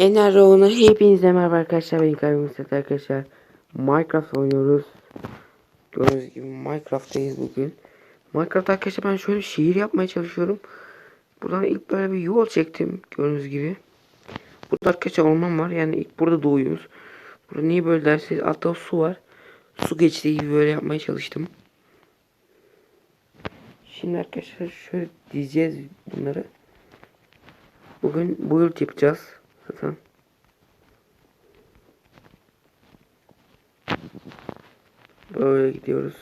Ener Rowan'a hepinize merhaba arkadaşlar. Ben İlkay Müsait arkadaşlar. Minecraft oynuyoruz. Gördüğünüz gibi Minecraft'tayız bugün. Minecraft arkadaşlar ben şöyle şehir yapmaya çalışıyorum. Buradan ilk böyle bir yol çektim. Gördüğünüz gibi. Burada arkadaşlar orman var. Yani ilk burada doğuyoruz. Burada niye böyle derseniz altta su var. Su geçtiği gibi böyle yapmaya çalıştım. Şimdi arkadaşlar şöyle dizeceğiz bunları. Bugün build yapacağız. Zaten. Böyle gidiyoruz.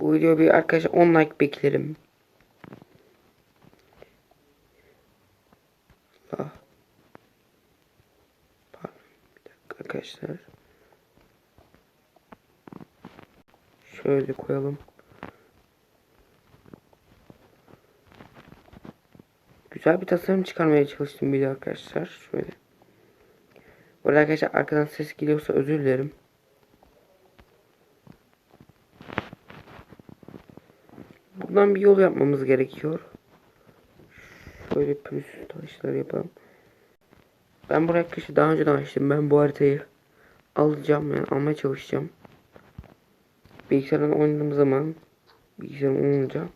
Bu video bir arkadaşlar 10 like beklerim. Ah. Dakika arkadaşlar. Şöyle koyalım. Güzel bir tasarım çıkarmaya çalıştım bir arkadaşlar. Şöyle. Burada arkadaşlar arkadan ses geliyorsa özür dilerim. Buradan bir yol yapmamız gerekiyor. Şöyle pürüzsüz taşlar yapalım. Ben buraya arkadaşlar daha önceden açtım. Ben bu haritayı alacağım yani almaya çalışacağım. Bilgisayardan oynadığım zaman bilgisayarım olunca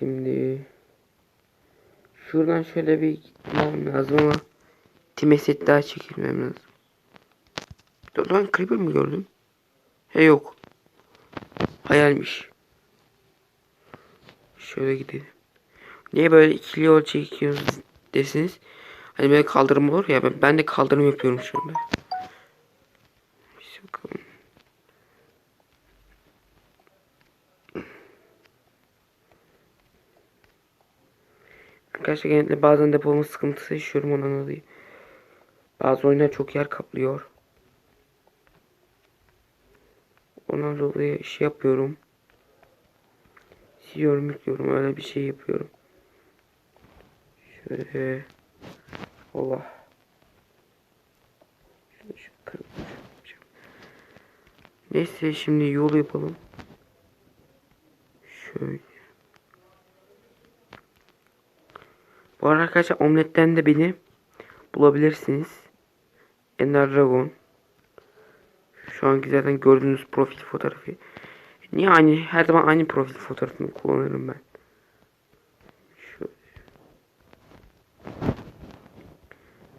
Şimdi şuradan şöyle bir gitmem lazım ama time set daha çekilmem lazım. Dur ben creeper mi gördüm? He yok. Hayalmiş. Şöyle gidelim. Niye böyle ikili yol çekiyoruz desiniz. Hani böyle kaldırım olur ya ben, ben de kaldırım yapıyorum şu anda. Bir bakalım. Arkadaşlar genellikle bazen depolama sıkıntısı yaşıyorum ondan dolayı. Bazı oyunlar çok yer kaplıyor. Ondan dolayı şey yapıyorum. Siliyorum yüklüyorum öyle bir şey yapıyorum. Şöyle. Allah. Yapacağım. Neyse şimdi yol yapalım. Şöyle. Bu arada arkadaşlar omletten de beni bulabilirsiniz. Ender Dragon. Şu anki zaten gördüğünüz profil fotoğrafı. Niye aynı her zaman aynı profil fotoğrafını kullanırım ben.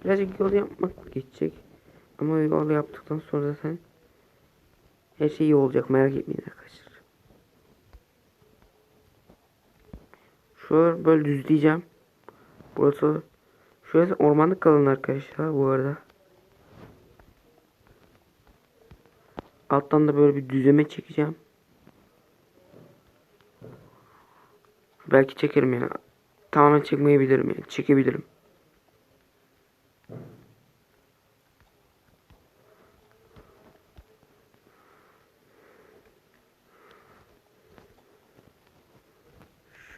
Birazcık yol yapmak geçecek. Ama yol yaptıktan sonra zaten her şey iyi olacak merak etmeyin arkadaşlar. Şöyle böyle düzleyeceğim. Burası şurası ormanlık alan arkadaşlar bu arada. Alttan da böyle bir düzleme çekeceğim. Belki çekerim yani. Tamamen çekmeyebilirim yani. Çekebilirim.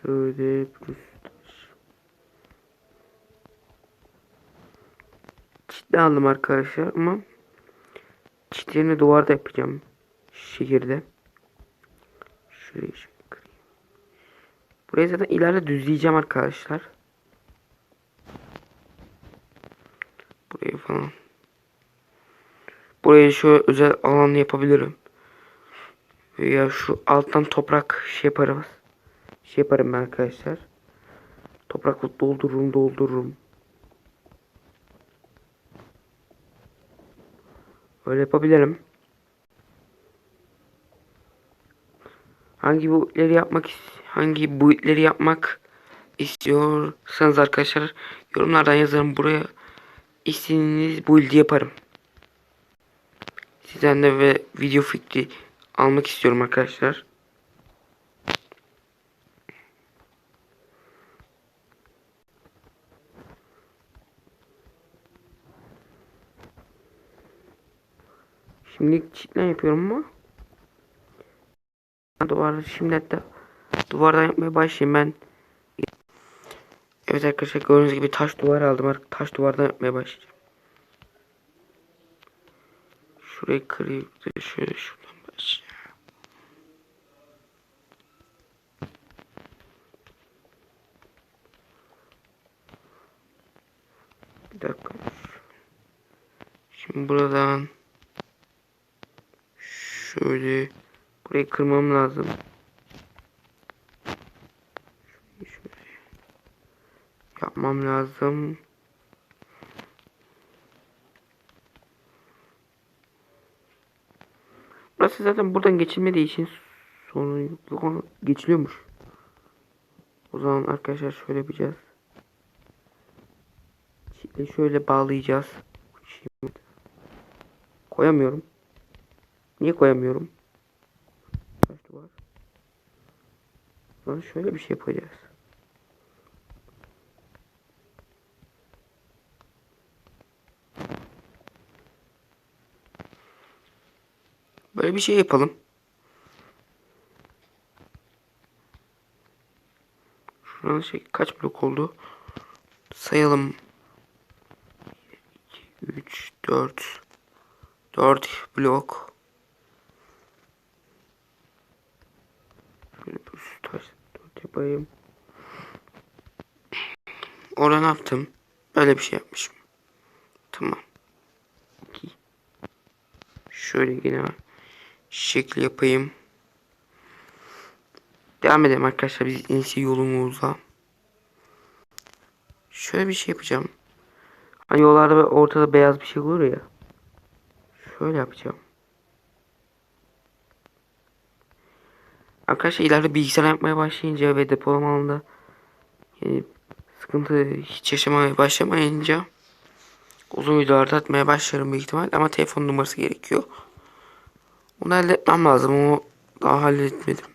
Şöyle Çitle aldım arkadaşlar ama çitlerini duvarda yapacağım. Şehirde. Şurayı şöyle kırayım. Burayı zaten ileride düzleyeceğim arkadaşlar. Burayı falan. Burayı şöyle özel alan yapabilirim. Veya şu alttan toprak şey yaparız. Şey yaparım ben arkadaşlar. Toprakla doldururum doldururum. Öyle yapabilirim. Hangi boyutları yapmak hangi boyutları yapmak istiyorsanız arkadaşlar yorumlardan yazarım buraya istediğiniz build yaparım. Sizden de ve video fikri almak istiyorum arkadaşlar. Şimdilik çitlen yapıyorum ama. Duvar şimdi hatta duvardan yapmaya başlayayım ben. Evet arkadaşlar gördüğünüz gibi taş duvar aldım. artık Taş duvardan yapmaya başlayacağım. Şurayı kırayım. Şöyle şuradan başlayayım. Bir dakika. Şimdi buradan şöyle burayı kırmam lazım. Şöyle, şöyle yapmam lazım. Burası zaten buradan geçilmediği için sorun yok geçiliyormuş. O zaman arkadaşlar şöyle yapacağız. Çitle şöyle bağlayacağız. Şimdi koyamıyorum. Niye koyamıyorum? Taş duvar. Sonra şöyle bir şey yapacağız. Böyle bir şey yapalım. Şuranın şey kaç blok oldu? Sayalım. 2, 3, 4 4 blok. Şöyle 4 yapayım. Orada ne yaptım? Böyle bir şey yapmışım. Tamam. 2 Şöyle yine şekil yapayım. Devam edelim arkadaşlar biz en iyisi yolumuzla. Şöyle bir şey yapacağım. Hani yollarda ortada beyaz bir şey olur ya. Şöyle yapacağım. Arkadaşlar ileride bilgisayar yapmaya başlayınca ve depolama alanında yani sıkıntı hiç yaşamaya başlamayınca uzun videolarda atmaya başlarım büyük ihtimal ama telefon numarası gerekiyor. Onu halletmem lazım. Onu daha halletmedim.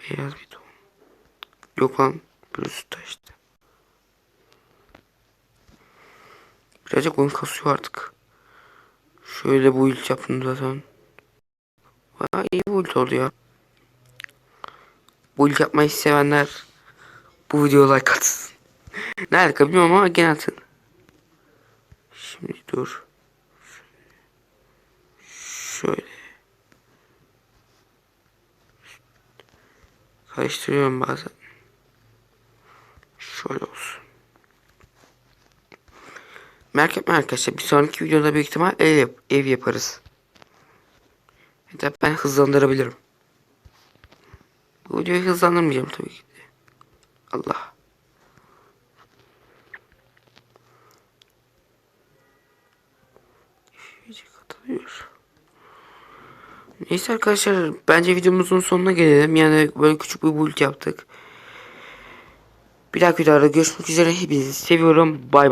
Beyaz bir ton. Yok lan. Burası taştı. Birazcık oyun kasıyor artık. Şöyle bu ilk yaptım zaten. Bayağı iyi bu ilk oldu ya. Bu ilk yapmayı sevenler bu videoya like atsın. ne alaka ama gene atın. Şimdi dur. Şöyle. Karıştırıyorum bazen. Şöyle olsun. Merak etme arkadaşlar. Bir sonraki videoda büyük ihtimal ev, yap ev yaparız. Hatta ben hızlandırabilirim. Bu videoyu hızlandırmayacağım tabii ki. Allah. Neyse arkadaşlar bence videomuzun sonuna gelelim. Yani böyle küçük bir build yaptık. Bir dahaki videoda görüşmek üzere. Hepinizi seviyorum. Bay bay.